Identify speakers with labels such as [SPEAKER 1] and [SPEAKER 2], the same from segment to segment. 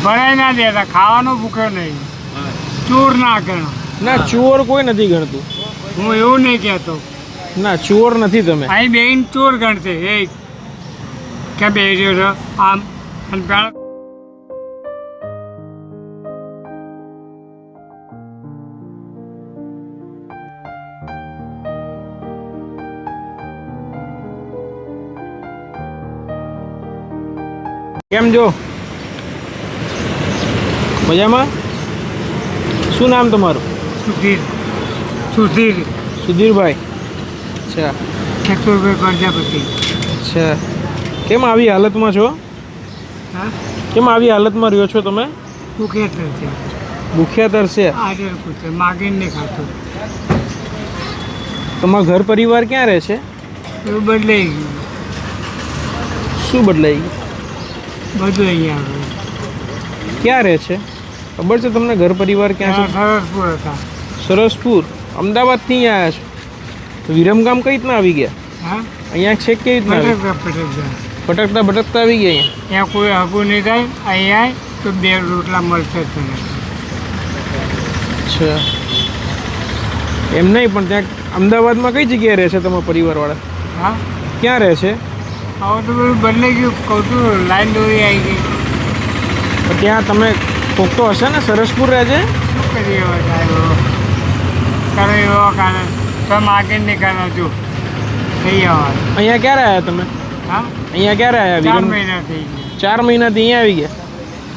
[SPEAKER 1] ભરાય ના દેતા ખાવાનો ભૂખ્યો નહીં. ચોર ના ગણો.
[SPEAKER 2] ના ચોર કોઈ નથી ગણતું.
[SPEAKER 1] હું એવું નહીં કહેતો.
[SPEAKER 2] ના ચોર નથી તમે.
[SPEAKER 1] અહીં બેન ચોર ગણશે. એ કે બે રહ્યો આમ અને પેલા
[SPEAKER 2] કેમ છો મજામાં? શું નામ તમારું?
[SPEAKER 1] સુધીર. સુધીર.
[SPEAKER 2] સુધીરભાઈ. અચ્છા.
[SPEAKER 1] ચતુરભાઈ પ્રજાપતિ.
[SPEAKER 2] અચ્છા. કેમ આવી હાલતમાં છો?
[SPEAKER 1] હા?
[SPEAKER 2] કેમ આવી હાલતમાં રહ્યો છો તમે?
[SPEAKER 1] ભૂખ્યા છે.
[SPEAKER 2] ભૂખ્યા તરસે
[SPEAKER 1] આજે માગીને ખાતો.
[SPEAKER 2] તમારા ઘર પરિવાર ક્યાં રહે છે?
[SPEAKER 1] બદલાઈ ગયું.
[SPEAKER 2] શું બદલાઈ ગયું?
[SPEAKER 1] બધું અહીંયા આવે.
[SPEAKER 2] ક્યાં રહે છે? ખબર છે તમને ઘર પરિવાર ક્યાં છે?
[SPEAKER 1] સરસપુર હતા.
[SPEAKER 2] સરસપુર. અમદાવાદથી અહીંયા આવ્યા છો. વિરમગામ કઈ રીતના આવી ગયા?
[SPEAKER 1] હા?
[SPEAKER 2] અહીંયા છે કેવી રીતના
[SPEAKER 1] ભટકતા ભટકતા.
[SPEAKER 2] આવી ગયા અહીંયા?
[SPEAKER 1] ત્યાં કોઈ આગુ નહીં થાય. અહીંયા તો બે રોટલા મળશે તને.
[SPEAKER 2] અચ્છા. એમ નહીં પણ ત્યાં અમદાવાદમાં કઈ જગ્યાએ રહે છે તમારા પરિવારવાળા?
[SPEAKER 1] હા?
[SPEAKER 2] ક્યાં રહે છે?
[SPEAKER 1] હવે તો બધું બદલાઈ ગયું. કહું છું લાઈન દોરી આવી ગઈ.
[SPEAKER 2] ત્યાં તમે કોક તો હશે ને? સરસપુર રહે છે
[SPEAKER 1] શું કરીએ હવે સાહેબ? કરો એવો કારણે તો માગે નહીં કરો જો. થઈ આવવાનું
[SPEAKER 2] અહીંયા ક્યારે આવ્યા તમે?
[SPEAKER 1] હા?
[SPEAKER 2] અહીંયા ક્યારે આવ્યા
[SPEAKER 1] ચાર મહિના થઈ ગયા.
[SPEAKER 2] ચાર મહિનાથી અહીંયા આવી ગયા?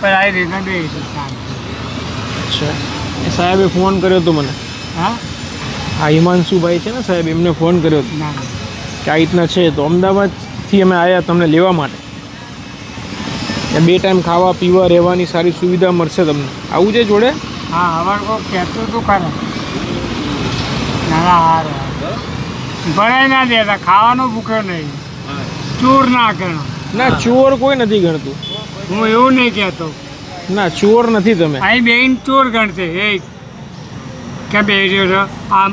[SPEAKER 1] પણ આવી રીતના બે
[SPEAKER 2] અચ્છા. એ સાહેબે ફોન કર્યો હતો મને.
[SPEAKER 1] હા?
[SPEAKER 2] આ હિમાંશુભાઈ છે ને સાહેબ એમને ફોન કર્યો હતો કે આ રીતના છે તો અમદાવાદથી અમે આવ્યા તમને લેવા માટે. બે ટાઈમ ખાવા પીવા રહેવાની સારી સુવિધા મળશે તમને. આવું છે જોડે?
[SPEAKER 1] હા હવે કોઈ કહેતું હતું ખરા. ના ના હાર ભરાય ના દેતા ખાવાનો ભૂખ્યો નહીં. ચોર ના ગણો.
[SPEAKER 2] ના ચોર કોઈ નથી ગણતું.
[SPEAKER 1] હું એવું નહીં કહેતો.
[SPEAKER 2] ના ચોર નથી તમે.
[SPEAKER 1] અહીં બેન ચોર ગણશે. એ કે બે રહ્યો આમ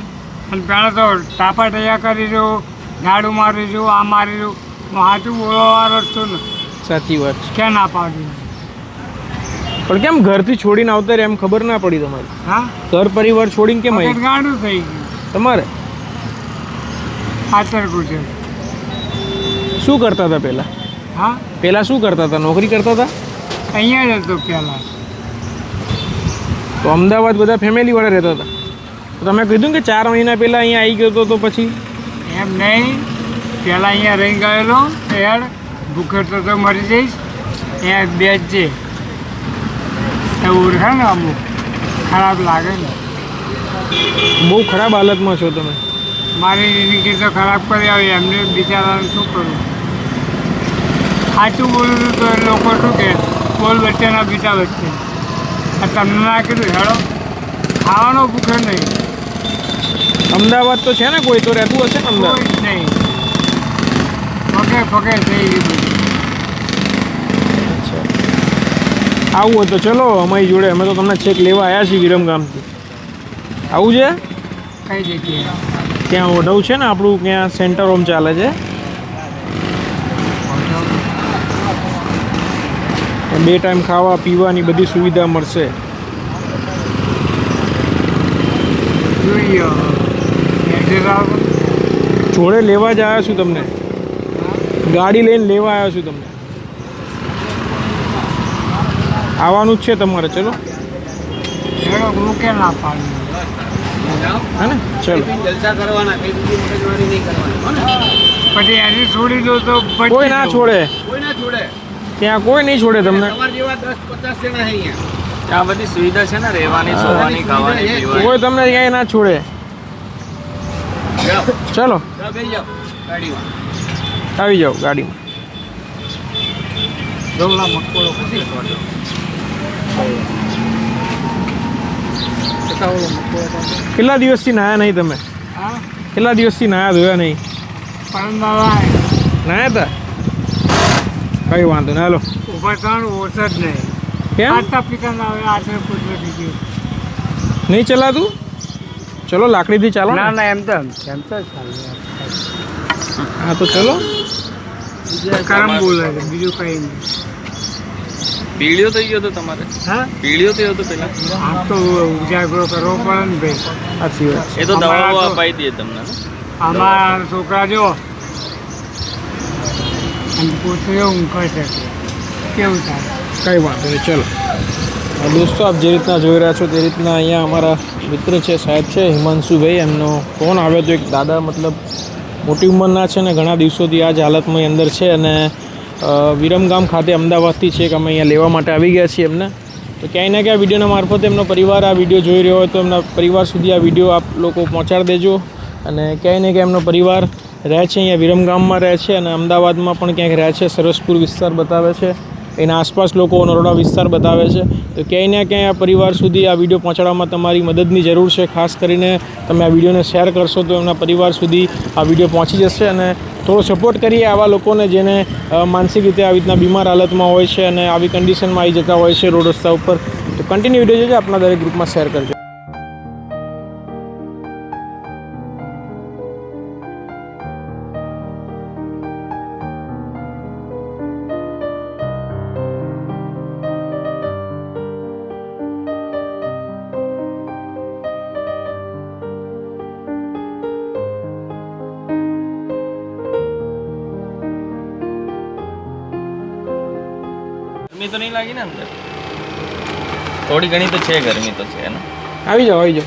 [SPEAKER 1] અને પહેલાં તો ટાપા ટૈયા કરી રહ્યો ગાડું મારી રહ્યું આ મારી રહ્યું. હું સાચું બોલવાવાળો છું ને.
[SPEAKER 2] સાચી વાત છે.
[SPEAKER 1] ક્યાં ના પાડી?
[SPEAKER 2] પણ કેમ ઘરથી છોડીને આવતા રહે એમ ખબર ના પડી તમારે?
[SPEAKER 1] હા?
[SPEAKER 2] ઘર પરિવાર છોડીને કેમ આવી
[SPEAKER 1] ગાંડું થઈ ગયું.
[SPEAKER 2] તમારે?
[SPEAKER 1] ગુજરાત
[SPEAKER 2] શું કરતા હતા પહેલાં?
[SPEAKER 1] હા?
[SPEAKER 2] પહેલાં શું કરતા હતા? નોકરી કરતા હતા?
[SPEAKER 1] અહીંયા જ હતો પહેલાં.
[SPEAKER 2] તો અમદાવાદ બધા ફેમિલીવાળા રહેતા હતા. તો તમે કીધું કે ચાર મહિના પહેલાં અહીંયા આવી ગયો હતો તો પછી?
[SPEAKER 1] એમ નહીં. પહેલાં અહીંયા રહી ગયેલો યાર ભૂખે તો મરી જઈશ. અહીંયા બેસજે એવું ઓળખે ને અમુક. ખરાબ લાગે ને.
[SPEAKER 2] બહુ ખરાબ હાલતમાં છો તમે.
[SPEAKER 1] મારી જિંદગી તો ખરાબ કરી આવી. એમને બિચારાને શું કરું? સાચું બોલું તો એ લોકો શું કે બોલ વચ્ચેના બીજા વચ્ચે. આ તમને ના કીધું હેડો ખાવાનો ભૂખે નહીં.
[SPEAKER 2] અમદાવાદ તો છે ને કોઈ તો રહેતું હશે અમદાવાદ?
[SPEAKER 1] નહીં. ફકે ફકે થઈ ગયું બધું.
[SPEAKER 2] અચ્છા આવું હોય તો ચલો અમારી જોડે. અમે તો તમને ચેક લેવા આવ્યા છીએ વિરમગામથી. આવું છે?
[SPEAKER 1] કઈ જગ્યાએ?
[SPEAKER 2] ત્યાં ઓઢવ છે ને આપણું ત્યાં સેન્ટર હોમ ચાલે છે. બે ટાઈમ ખાવા પીવાની બધી સુવિધા મળશે. જોડે લેવા જ આવ્યા છું તમને. ગાડી લઈને લેવા આવ્યા છું તમને. આવવાનું જ છે તમારે ચલો.
[SPEAKER 1] હું કે ના પાડું.
[SPEAKER 2] હે ને? ચલો.
[SPEAKER 3] જલસા કરવાના કઈ બીજી મગજમારી નહીં કરવાની હો ને?
[SPEAKER 1] પછી છોડી દો તો
[SPEAKER 2] કોઈ ના છોડે.
[SPEAKER 3] કોઈ ના છોડે.
[SPEAKER 2] ત્યાં કોઈ નહીં છોડે તમને.
[SPEAKER 3] તમારા જેવા દસ પચાસ જણા છે
[SPEAKER 4] બધી સુવિધા છે ને રહેવાની સોવાની ખાવાની
[SPEAKER 2] કોઈ તમને ક્યાંય ના છોડે. ચલો. આવી જાઓ ગાડીમાં. કેટલા દિવસથી નાયા નહીં તમે? કેટલા દિવસથી નાયા ધોયા નહીં? નાયા હતા? કઈ વાંધો ના હાલો.
[SPEAKER 1] ઊભા ત્રણ ઓછ જ નહીં.
[SPEAKER 2] કેમ?
[SPEAKER 1] માતા પિતા ના આવે આચર કુદરતી
[SPEAKER 2] નહીં ચલાતું? ચલો લાકડીથી ચાલો ને.
[SPEAKER 1] એમ તો એમ તો ચાલે.
[SPEAKER 2] હા તો ચલો.
[SPEAKER 1] કરમ બોલે બીજું કઈ નહીં.
[SPEAKER 4] પીળિયો થઈ ગયો હતો તમારે?
[SPEAKER 1] હા?
[SPEAKER 4] પીળ્યો થયો હતો પેલા?
[SPEAKER 1] આમ તો ઉજાગરો કરવો પડે ને ભાઈ.
[SPEAKER 2] સાચી વાત.
[SPEAKER 4] એ તો દવાઓ અપાઈ દે તમને આમાં
[SPEAKER 1] અમારા છોકરા જો અને પોતે ઊંઘે છે. કેવું થાય?
[SPEAKER 2] કંઈ વાંધો નહીં ચલો. અ, દોસ્તો આપ જે રીતના જોઈ રહ્યા છો તે રીતના અહીંયા અમારા મિત્ર છે સાહેબ છે હિમાંશુભાઈ. એમનો ફોન આવ્યો હતો એક દાદા મતલબ મોટી ઉંમરના છે ને ઘણા દિવસોથી આ જ હાલતમાં અંદર છે અને વિરમગામ ખાતે અમદાવાદથી છે કે અમે અહીંયા લેવા માટે આવી ગયા છીએ એમને. તો ક્યાંય ના ક્યાં વિડીયોના મારફતે એમનો પરિવાર આ વીડિયો જોઈ રહ્યો હોય તો એમના પરિવાર સુધી આ વીડિયો આપ લોકો પહોંચાડી દેજો. અને ક્યાંય ને ક્યાંય એમનો પરિવાર રહે છે, અહીંયા વિરમગામમાં રહે છે અને અમદાવાદમાં પણ ક્યાંક રહે છે, સરસપુર વિસ્તાર બતાવે છે. એના આસપાસ લોકો નરોડા વિસ્તાર બતાવે છે. તો ક્યાંય ને ક્યાંય આ પરિવાર સુધી આ વીડિયો પહોંચાડવામાં તમારી મદદની જરૂર છે. ખાસ કરીને તમે આ વિડીયોને શેર કરશો તો એમના પરિવાર સુધી આ વીડિયો પહોંચી જશે અને થોડો સપોર્ટ કરીએ આવા લોકોને જેને માનસિક રીતે આવી રીતના બીમાર હાલતમાં હોય છે અને આવી કન્ડિશનમાં આવી જતા હોય છે રોડ રસ્તા ઉપર. તો કન્ટિન્યુ વીડિયો જોજો આપણા દરેક ગ્રુપમાં શેર કરજો.
[SPEAKER 4] ગરમી તો નહીં લાગી ને અંદર? થોડી ઘણી તો છે ગરમી તો છે ને?
[SPEAKER 2] આવી જાઓ આવી જાઓ.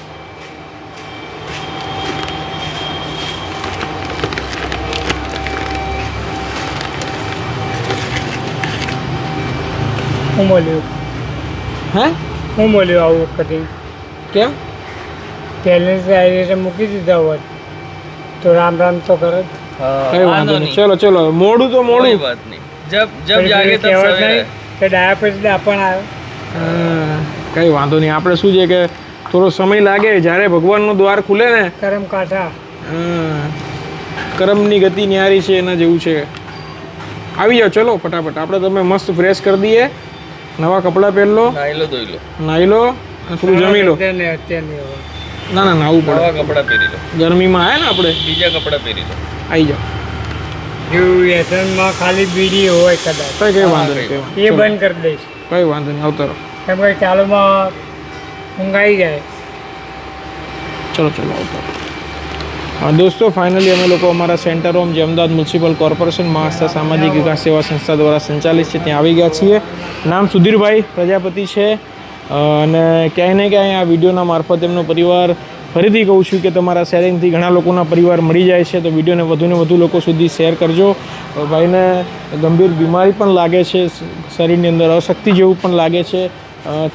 [SPEAKER 1] હું મળ્યો?
[SPEAKER 2] હે?
[SPEAKER 1] હું મળ્યો આવું વખતે?
[SPEAKER 2] કેમ?
[SPEAKER 1] બેલેન્સ આવી મૂકી દીધા હોત. તો રામ રામ તો કરે. જ.
[SPEAKER 2] કઈ વાંધો નહીં. ચલો ચલો મોડું તો મોડું.
[SPEAKER 4] વાત નહીં. જબ જબ જાગે તબ સવેરે
[SPEAKER 1] કે ડાયા પછી દાપણ આવે.
[SPEAKER 2] હા, કઈ વાંધો નહીં. આપણે શું છે કે થોડો સમય લાગે જ્યારે ભગવાનનું દ્વાર ખુલે ને
[SPEAKER 1] કરમ કાંઠા.
[SPEAKER 2] કરમની કર્મની ગતિ ન્યારી છે એના જેવું છે. આવી જાઓ ચલો ફટાફટ. આપણે તમે મસ્ત ફ્રેશ કરી દઈએ. નવા કપડાં પહેર લો
[SPEAKER 4] નાહી લો ધોઈ લો.
[SPEAKER 2] નાહી લો થોડું જમી લો. ના ના નાવું પડે.
[SPEAKER 4] નવા કપડાં પહેરી લો.
[SPEAKER 2] ગરમીમાં આવે ને આપણે?
[SPEAKER 4] બીજા કપડાં પહેરી લો.
[SPEAKER 2] આવી જાઓ.
[SPEAKER 1] જેવું વ્યસનમાં ખાલી બીડી હોય કદાચ.
[SPEAKER 2] કઈ કઈ વાંધો નહીં
[SPEAKER 1] એ બંધ કરી દઈશ.
[SPEAKER 2] કઈ વાંધો નહીં આવતો
[SPEAKER 1] કેમ કે ચાલુમાં ઊંઘ આવી જાય.
[SPEAKER 2] ચલો ચલો આવતો દોસ્તો ફાઇનલી અમે લોકો અમારા સેન્ટર હોમ જે અમદાવાદ મ્યુનિસિપલ કોર્પોરેશન મહાસ્થા સામાજિક વિકાસ સેવા સંસ્થા દ્વારા સંચાલિત છે ત્યાં આવી ગયા છીએ. નામ સુધીરભાઈ પ્રજાપતિ છે. અને ક્યાંય ને ક્યાંય આ વિડીયોના મારફત એમનો પરિવાર ફરીથી કહું છું કે તમારા શેરિંગથી ઘણા લોકોના પરિવાર મળી જાય છે, તો વિડીયોને વધુને વધુ લોકો સુધી શેર કરજો. ભાઈને ગંભીર બીમારી પણ લાગે છે શરીરની અંદર અશક્તિ જેવું પણ લાગે છે.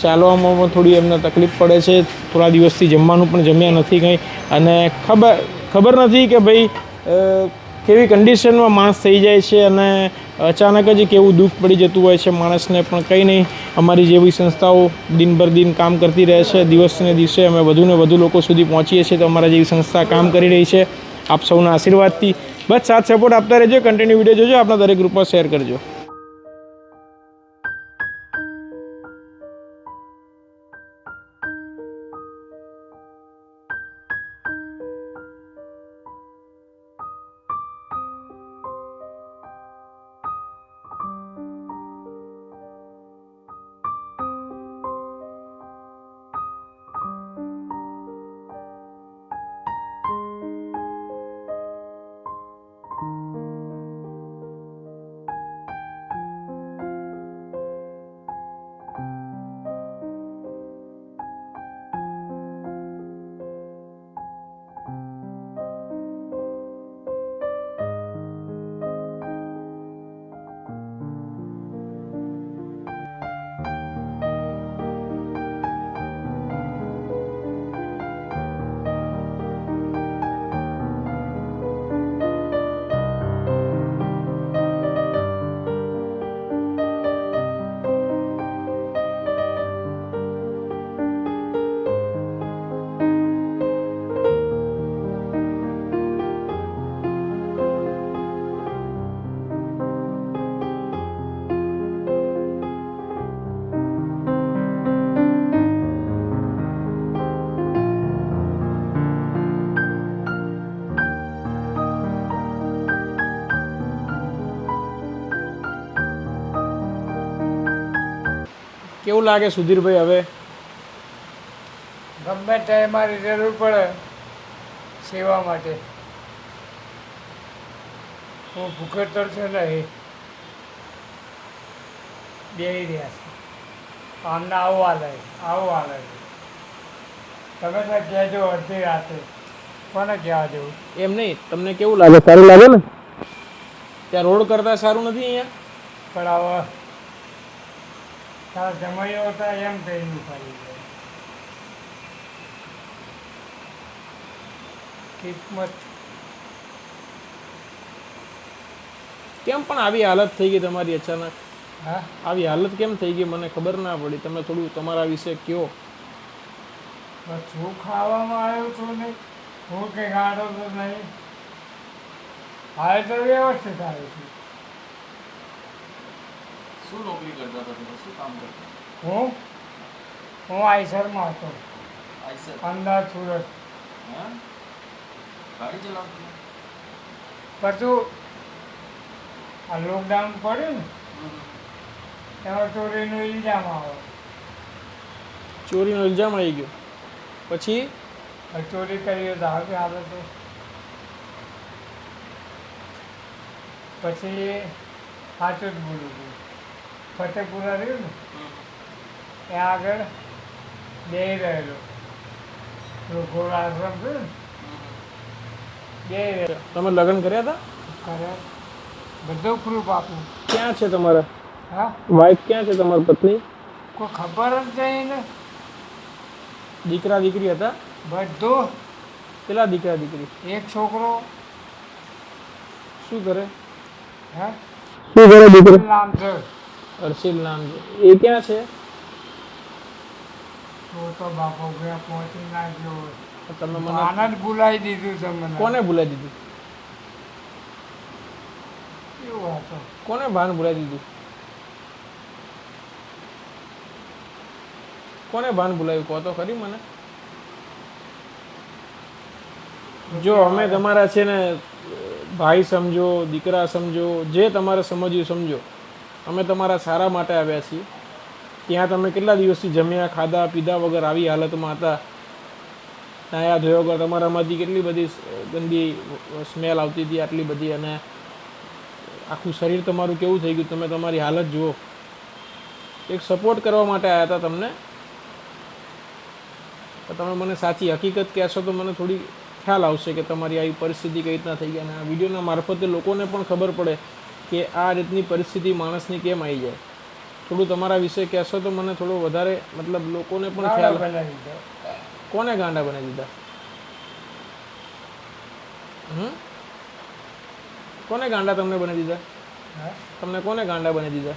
[SPEAKER 2] ચાલવામાં પણ થોડી એમને તકલીફ પડે છે, થોડા દિવસથી જમવાનું પણ જમ્યા નથી કંઈ. અને ખબર ખબર નથી કે ભાઈ કેવી કન્ડિશનમાં માણસ થઈ જાય છે અને અચાનક જ કેવું દુઃખ પડી જતું હોય છે માણસને પણ કંઈ નહીં. અમારી જેવી સંસ્થાઓ દિનભર દિન કામ કરતી રહે છે. દિવસને દિવસે અમે વધુને વધુ લોકો સુધી પહોંચીએ છીએ તો અમારા જેવી સંસ્થા કામ કરી રહી છે. આપ સૌના આશીર્વાદથી. બસ સાથ સપોર્ટ આપતા રહેજો. કન્ટિન્યુ વીડિયો જોજો. આપણા દરેક ગ્રુપમાં શેર કરજો. કેવું લાગે સુધીરભાઈ હવે?
[SPEAKER 1] ગમે ત્યારે મારી જરૂર પડે સેવા માટે. હું ભૂખે તરશે નહીં બે રહ્યા છે. આમને આવું હાલે આવું હાલે. તમે તો કહેજો અડધી રાતે. કોને કહેવા જેવું?
[SPEAKER 2] એમ નહીં તમને કેવું લાગે? સારું લાગે ને? ત્યાં રોડ કરતાં સારું નથી અહીંયા?
[SPEAKER 1] પણ હવે તારા જમાઈઓ હતા એમ થઈને ઉપાડી ગયો. કિસ્મત.
[SPEAKER 2] કેમ પણ આવી હાલત થઈ ગઈ તમારી અચાનક?
[SPEAKER 1] હા?
[SPEAKER 2] આવી હાલત કેમ થઈ ગઈ? મને ખબર ના પડી. તમે થોડું તમારા વિશે કયો.
[SPEAKER 1] હું ખાવામાં આવ્યો છું ને હું કંઈ ગાડો તો નહીં. હાલ તો વ્યવસ્થિત આવ્યો છું.
[SPEAKER 4] શું નોકરી કરતા હતા તમે? શું કામ કરતા
[SPEAKER 1] હું? હું આઈસરમાં હતો.
[SPEAKER 4] આઈસર?
[SPEAKER 1] અમદાવાદ સુરત.
[SPEAKER 4] હા? ગાડી ચલાવતો
[SPEAKER 1] પછી આ લોકડાઉન પડ્યું ને એમાં ચોરીનો ઇલ્ઝામ આવે
[SPEAKER 2] ચોરીનો ઇલ્ઝામ આવી ગયો. પછી?
[SPEAKER 1] ચોરી કરી તો આવે આવે તો પછી સાચું જ બોલું છું. ફતેપુરા રહ્યું ને ત્યાં આગળ બે રહેલો. ઘોડ આશ્રમ છે ને બે રહેલો.
[SPEAKER 2] તમે લગ્ન કર્યા હતા?
[SPEAKER 1] કર્યા. બધો પ્રૂફ આપું.
[SPEAKER 2] ક્યાં છે તમારા?
[SPEAKER 1] હા?
[SPEAKER 2] વાઈફ ક્યાં છે તમારી પત્ની?
[SPEAKER 1] કોઈ ખબર જ નહીં ને.
[SPEAKER 2] દીકરા દીકરી હતા?
[SPEAKER 1] બધો.
[SPEAKER 2] કેટલા દીકરા દીકરી?
[SPEAKER 1] એક છોકરો.
[SPEAKER 2] શું કરે?
[SPEAKER 1] હા?
[SPEAKER 2] શું કરે દીકરો?
[SPEAKER 1] નામ છે.
[SPEAKER 2] હર્ષિલ નામ છે. એ ક્યાં છે?
[SPEAKER 1] તો તો બાપો ગયા પહોંચી ના ગયો
[SPEAKER 2] તમે મને
[SPEAKER 1] આનંદ ભૂલાઈ દીધું છે
[SPEAKER 2] કોને ભૂલાઈ દીધું?
[SPEAKER 1] એવું હતું?
[SPEAKER 2] કોને ભાન ભૂલાઈ દીધું? કોને ભાન ભૂલાયું? કહો તો ખરી મને. જો અમે તમારા છે ને ભાઈ સમજો દીકરા સમજો જે તમારે સમજ્યું સમજો. અમે તમારા સારા માટે આવ્યા છીએ. ત્યાં તમે કેટલા દિવસથી જમ્યા, ખાધા, પીધા વગર આવી હાલતમાં હતા? નાયા ધોયા વગર તમારામાંથી કેટલી બધી ગંદી સ્મેલ આવતી હતી આટલી બધી અને આખું શરીર તમારું કેવું થઈ ગયું? તમે તમારી હાલત જુઓ. એક સપોર્ટ કરવા માટે આવ્યા હતા તમને. તમે મને સાચી હકીકત કહેશો તો મને થોડી ખ્યાલ આવશે કે તમારી આવી પરિસ્થિતિ કઈ રીતના થઈ ગઈ અને આ વિડીયોના મારફતે લોકોને પણ ખબર પડે કે આ રીતની પરિસ્થિતિ માણસની કેમ આવી જાય? થોડું તમારા વિશે કહેશો તો મને થોડો વધારે મતલબ લોકોને પણ ખ્યાલ કોને ગાંડા બનાવી દીધા? હમ? કોને ગાંડા તમને બની દીધા? તમને કોને ગાંડા બની દીધા?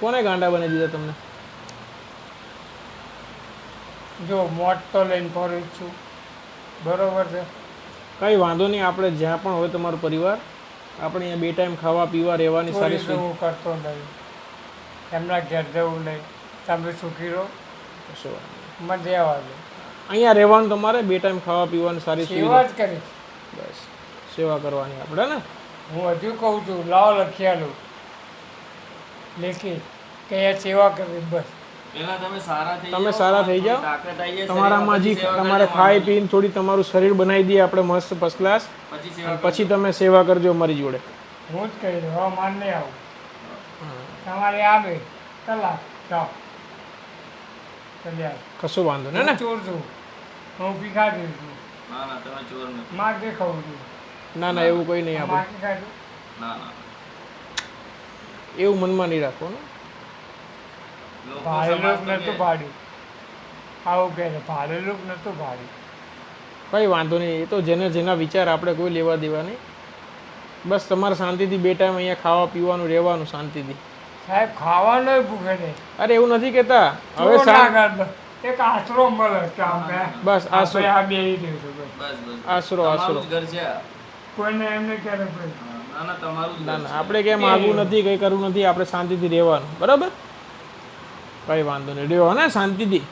[SPEAKER 2] કોને ગાંડા બની દીધા તમને?
[SPEAKER 1] જો મોટ તો લઈને ફરું છું. બરોબર છે?
[SPEAKER 2] કંઈ વાંધો નહીં આપણે જ્યાં પણ હોય તમારો પરિવાર આપણે અહીંયા બે ટાઈમ ખાવા પીવા રહેવાની સારી
[SPEAKER 1] હું કરતો નહીં. એમના ઘેર જવું નહીં. તમે સુખી રહો.
[SPEAKER 2] સુવિધા
[SPEAKER 1] મને રહેવા દો
[SPEAKER 2] અહીંયા રહેવાનું તમારે બે ટાઈમ ખાવા પીવાની સારી
[SPEAKER 1] સેવા જ કરી.
[SPEAKER 2] બસ. સેવા કરવાની આપણે ને?
[SPEAKER 1] હું હજુ કહું છું લાવો લખિયાલું. લેખી કે સેવા કરવી બસ.
[SPEAKER 4] તમે સારા થઈ જાઓ,
[SPEAKER 2] તમારામાં હજી તમારે ખાઈ પીને થોડી તમારું શરીર બનાવી દઈએ આપણે મસ્ત ફર્સ્ટ ક્લાસ
[SPEAKER 4] પછી
[SPEAKER 2] તમે સેવા કરજો અમારી જોડે.
[SPEAKER 1] હું જ કહી દઉં હવે માન નહીં આવું. તમારે આવે કલાક જાઓ. કશું
[SPEAKER 2] કશો વાંધો નહીં ને?
[SPEAKER 1] ચોર છું. હું ભિખારી છું.
[SPEAKER 4] ના ના તમે ચોર નથી.
[SPEAKER 1] માર દેખાવું ખાઉં છું.
[SPEAKER 2] ના ના એવું કોઈ નહીં આપણે.
[SPEAKER 4] ના ના.
[SPEAKER 2] એવું મનમાં નહીં રાખવાનું.
[SPEAKER 4] લોકો
[SPEAKER 1] ભાડે
[SPEAKER 4] સમાજ
[SPEAKER 1] લોક
[SPEAKER 4] કે-
[SPEAKER 1] ભાડ્યું. આવું કહે છે ભાડ્યું.
[SPEAKER 2] કંઈ વાંધો નહીં એ તો જેને જેના વિચાર આપણે કોઈ લેવા દેવા નહીં. બસ તમારે શાંતિથી બે ટાઈમ અહીંયા ખાવા પીવાનું રહેવાનું શાંતિથી.
[SPEAKER 1] સાહેબ ખાવાનો ભૂખે નહીં
[SPEAKER 2] અરે એવું નથી કહેતા. હવે
[SPEAKER 1] એક આશરો મળે
[SPEAKER 2] બસ આશરો.
[SPEAKER 1] આ બે બસ.
[SPEAKER 4] બસ બસ.
[SPEAKER 2] આશરો આશરો.
[SPEAKER 4] ઘર છે
[SPEAKER 1] કોઈને એમને ક્યારે
[SPEAKER 4] ના ના તમારું
[SPEAKER 2] ના આપણે કેમ આગું નથી કંઈ કરવું નથી આપણે શાંતિથી રહેવાનું. બરાબર? કંઈ વાંધો નહીં. રહ્યો ને, શાંતિથી.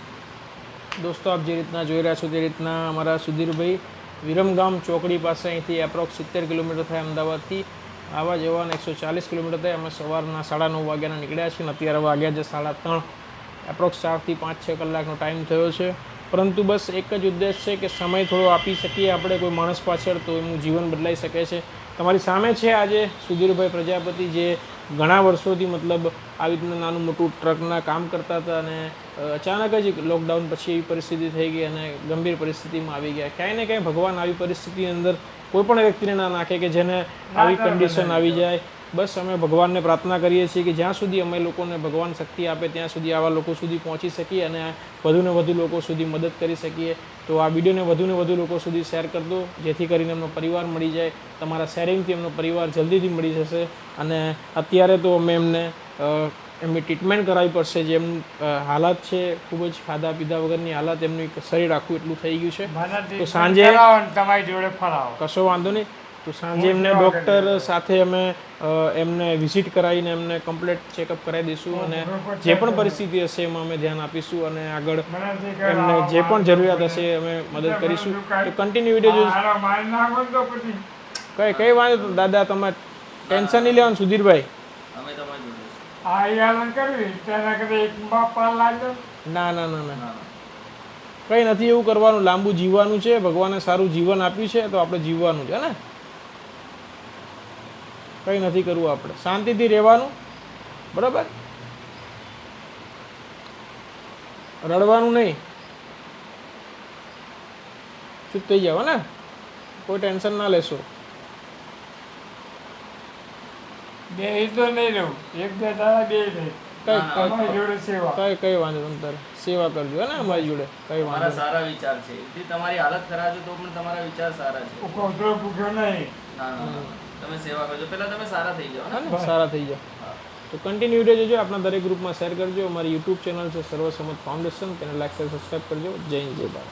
[SPEAKER 2] દોસ્તો, આપ જે રીતના જોઈ રહ્યા છો તે રીતના અમારા સુધીરભાઈ વિરમગામ ચોકડી પાસે અહીંથી એપ્રોક્સ સિત્તેર કિલોમીટર થાય અમદાવાદથી. આવા જવાના એકસો ચાલીસ કિલોમીટર થાય. અમે સવારના સાડા નવ વાગ્યાના નીકળ્યા છીએ અને અત્યારે વાગ્યા છે સાડા ત્રણ. એપ્રોક્સ ચારથી પાંચ, છ કલાકનો ટાઈમ થયો છે. પરંતુ બસ એક જ ઉદ્દેશ છે કે સમય થોડો આપી શકીએ. આપણે કોઈ માણસ પાછળ તો એમનું જીવન બદલાઈ શકે છે. તમારી સામે છે આજે સુધીરભાઈ પ્રજાપતિ, જે ઘણા વર્ષોથી મતલબ આવી રીતના નાનું મોટું ટ્રકના કામ કરતા હતા અને અચાનક જ લોકડાઉન પછી એવી પરિસ્થિતિ થઈ ગઈ અને ગંભીર પરિસ્થિતિમાં આવી ગયા. ક્યાંય ને ક્યાંય ભગવાન આવી પરિસ્થિતિની અંદર કોઈ પણ વ્યક્તિને ના નાખે કે જેને આવી કન્ડિશન આવી જાય. બસ અમે ભગવાનને પ્રાર્થના કરીએ છીએ કે જ્યાં સુધી અમે લોકોને ભગવાન શક્તિ આપે ત્યાં સુધી આવા લોકો સુધી પહોંચી શકીએ અને વધુને વધુ લોકો સુધી મદદ કરી શકીએ. તો આ વિડીયોને વધુને વધુ લોકો સુધી શેર કરી દો જેથી કરીને એમનો પરિવાર મળી જાય તમારા શેરિંગથી એમનો પરિવાર જલ્દીથી મળી જશે. અને અત્યારે તો અમે એમને એમની ટ્રીટમેન્ટ કરાવવી પડશે જે હાલત છે ખૂબ જ ખાધા પીધા વગરની હાલત એમનું શરીર આખું એટલું થઈ ગયું છે. તો સાંજે-
[SPEAKER 1] તમારી જોડે ફરાવો.
[SPEAKER 2] કશો વાંધો નહીં. તો સાંજે એમને ડૉક્ટર સાથે અમે એમને વિઝિટ કરાવીને એમને કમ્પ્લીટ ચેકઅપ કરાવી દઈશું અને જે પણ પરિસ્થિતિ હશે એમાં અમે ધ્યાન આપીશું અને આગળ એમને જે પણ જરૂરિયાત હશે અમે મદદ કરીશું. તો કન્ટિન્યુ વીડિયો કઈ કઈ વાંધો દાદા તમે ટેન્શન નહીં લેવાનું સુધીરભાઈ. ના ના ના ના. કંઈ નથી એવું કરવાનું. લાંબુ જીવવાનું છે. ભગવાને સારું જીવન આપ્યું છે તો આપણે જીવવાનું છે ને? કંઈ નથી કરવું આપણે. શાંતિથી રહેવાનું બરાબર? રડવાનું નહીં. ચૂપ થઈ જાવ ને? કોઈ ટેન્શન ના લેશો.
[SPEAKER 1] બે તો નહીં રહું. એક બે તારા બે નહીં
[SPEAKER 2] કઈ
[SPEAKER 1] જોડે
[SPEAKER 2] કઈ કઈ વાંધો નહીં તારે સેવા કરજો ને અમારી જોડે. કઈ વાંધો
[SPEAKER 4] સારા વિચાર છે. તમારી હાલત ખરાબ છે તો પણ તમારા વિચાર સારા છે.
[SPEAKER 1] ભૂખ્યો નહીં.
[SPEAKER 4] ના ના ના. તમે સેવા કરજો. પહેલા તમે સારા થઈ જાઓ
[SPEAKER 2] ને? સારા થઈ જાઓ. તો કન્ટિન્યુ વીડિયો જોજો આપણા દરેક ગ્રુપમાં શેર કરજો. અમારી યુટ્યુબ ચેનલ છે સર્વસમત ફાઉન્ડેશન તેને લાઈક શેર સબસ્ક્રાઈબ કરજો. જય હિન્દ જય ભારત.